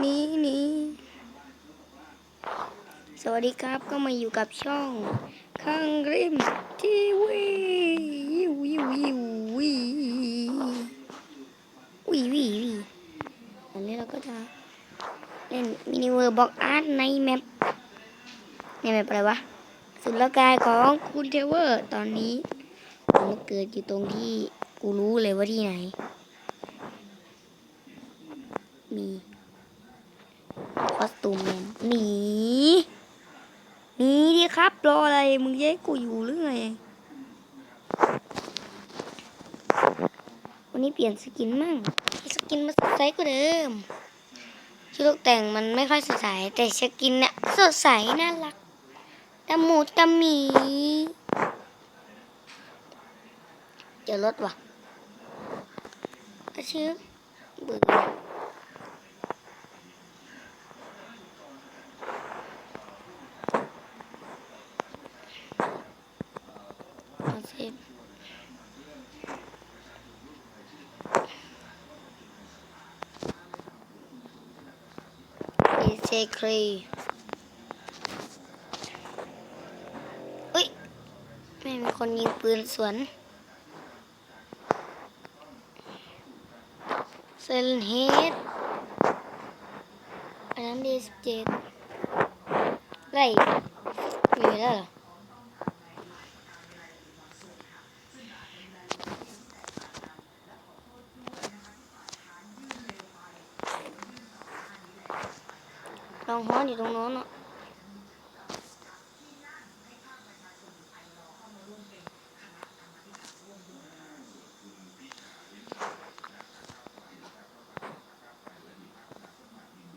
หนีหนีสวัสดีครับก็มาอยู่กับช่องข้างริมทีวีวิววิววิววิวิววิวอันนี้เราก็จะเล่นมินิเวอร์บ็อกอาร์ตในแมปในแมปอะไรวะสุดละกายของคุณเทเวอร์ตอนนี้ผมเกิดอยู่ตรงที่กูรู้เลยว่าที่ไหน มี อสตูมแมนหนีหนีดิครับรออะไรมึงจะให้กูอยู่หรือไงวันนี้เปลี่ยนสกินมั่งสกินมาสดใสกว่าเดิมชุดตกแต่งมันไม่ค่อยสดใสแต่สกินเนี่ยสดใสน่ารักตะหมูตะหมีเจอรถว่ะอาชื่อเบื่อ เอาสิดีเจครีอุ้ยไม่มีคนยิงปืนสวนเซนเฮดอันนั้นดีสเจ็ดไรมีแล้วหรอ ลองฮ้อนอยู่ตรงโน้นอะ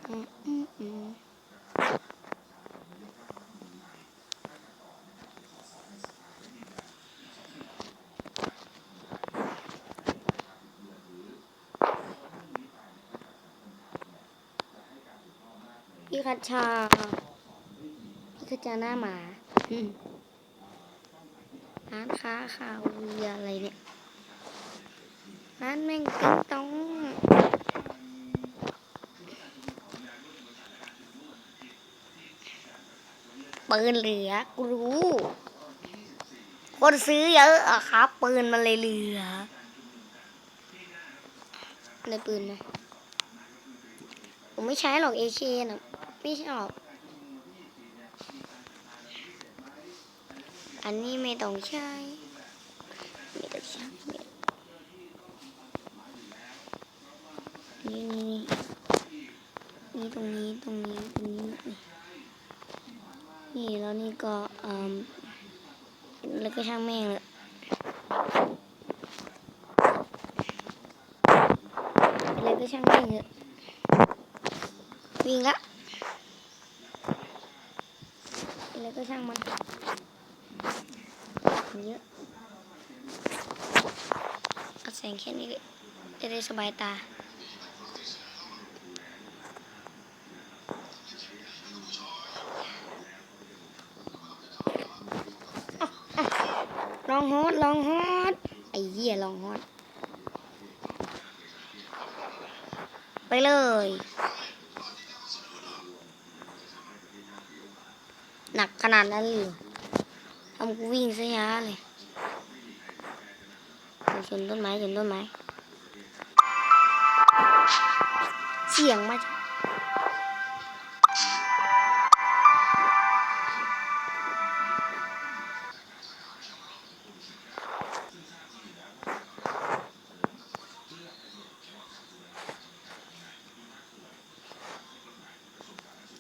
อืมอืมอืม พี่คัชชา พี่คัชชาหน้าหมาอืมร้านค้าข่าวเวียอะไรเนี่ย ร้านแม่งติ๊งต้องปืนเหลือกูรู้ คนซื้อเยอะอะครับปืนมันเลยเหลือในปืนนะผมไม่ใช้หรอกเอเคนะ ไม่ชอบ อันนี้ไม่ต้องใช้ไม่ต้องใช้นี่นี่นี่นี่ตรงนี้ตรงนี้ตรงนี้นี่นี่แล้วนี่ก็อืมแล้วก็ช่างแม่งเลยอะไรก็ช่างแม่งเถอะวิ่งละ อะไรก็ช่างมันมันเยอะเอาแสงแค่นี้เลยจะได้สบายตาลองฮอตลองฮอตไอ้เหี้ยลองฮอตไปเลย ขนาดนั้นเลยทำกูวิ่งซะช้าเลยชนต้นไม้ชนต้นไม้ เสียงมาจาก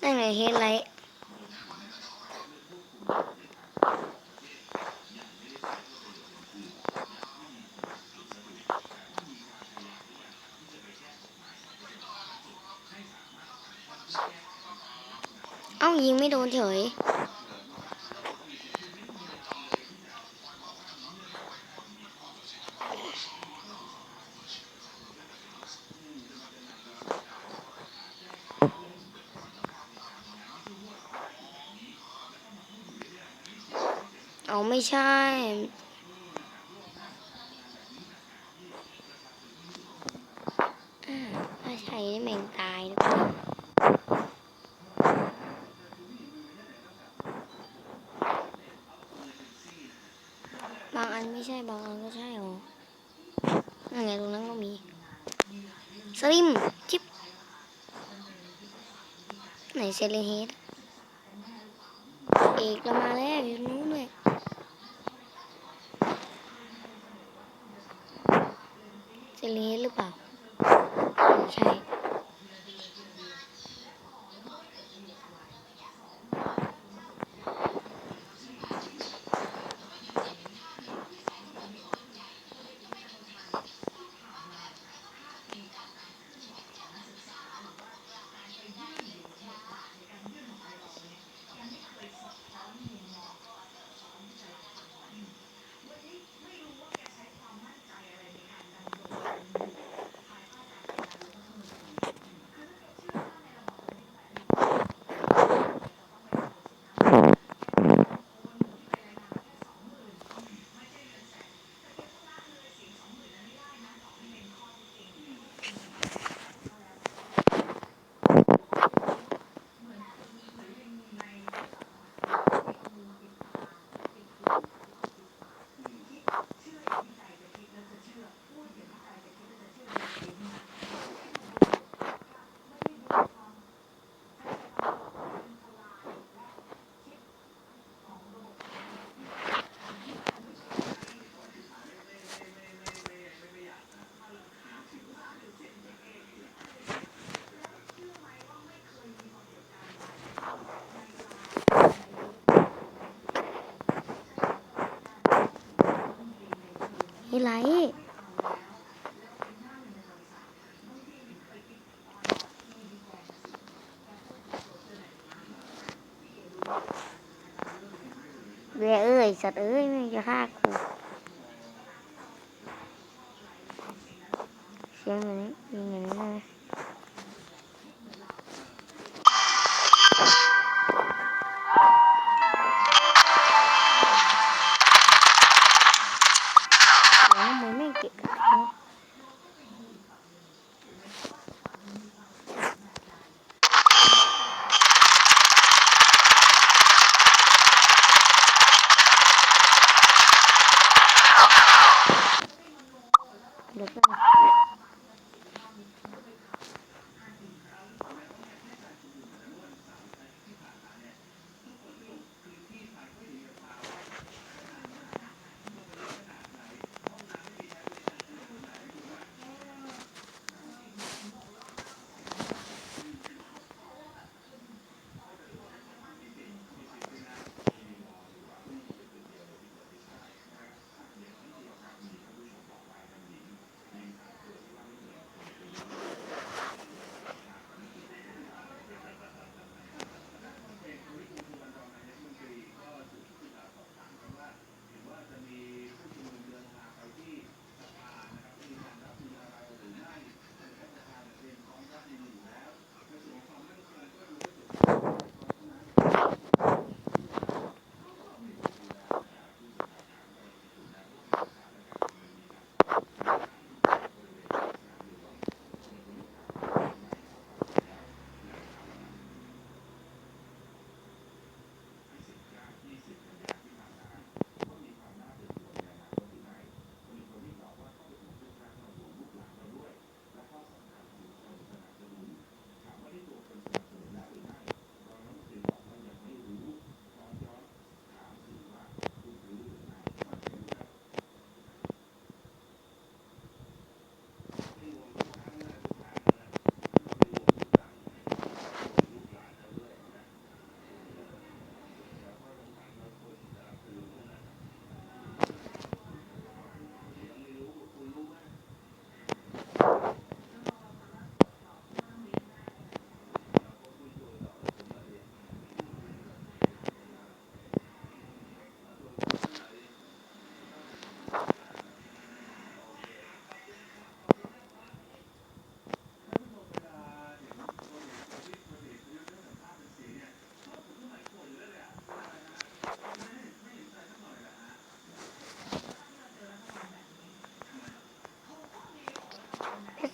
นั่นไงเฮดไลท์เอ้ายิง ไม่โดนเฉย เอาไม่ใช่อ่าถ้าใช่นี่แม่งตายนะ ตรงนั้นก็มี ส ลิมจิ๊บไหนเซเลเฮดเอกเรามาแล้วอยู่ นี่ไรเวยเอ้ย สัตว์เอ้ยไม่งจะฆ่ากูเสียงอย่างนี้ยิงอย่างนี้เล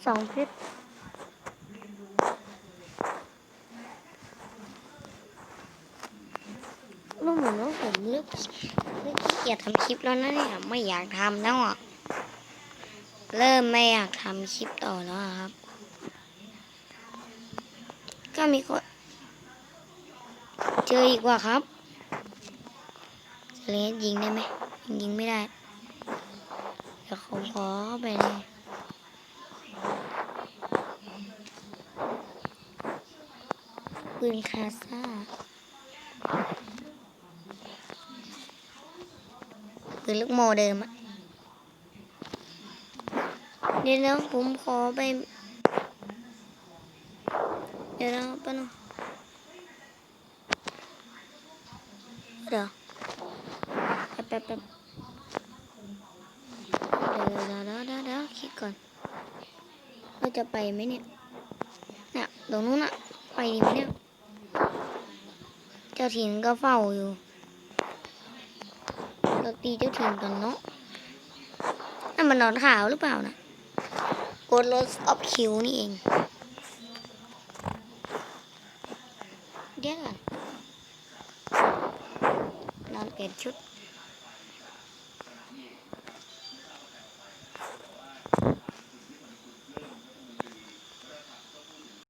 สองเพชรรู้เหมือนว่าผมเลือกเลือกเกียจทำคลิปแล้วนะเนี่ยไม่อยากทำแล้วอะเริ่มไม่อยากทำคลิปต่อแล้วครับ ก็มีคนเจออีกว่าครับเลสยิงได้ไหมยิงไม่ได้ เดี๋ยวผมขอเข้าไปเลย ปืนคาซ่าปืนลูกโมเดิมอะเดี๋ยวนะผมขอไป เดี๋ยวนะป๊บนึงเดี๋ยวแป๊บแป๊บแป๊บเดี๋ยวเดี๋ยวเดี๋ยวเดี๋ยวคิดก่อน จะไปไหมเนี่ยน่ะตรงนู้นน่ะไปดีไหมเนี่ย เจ้าถิ่นก็เฝ้าอยู่ เราตีเจ้าถิ่นกันเนาะนั่นมันนอนขาวหรือเปล่านะกดรถออฟคิวนี่เองเดี๋ยวก่อนนอนเปลี่ยนชุด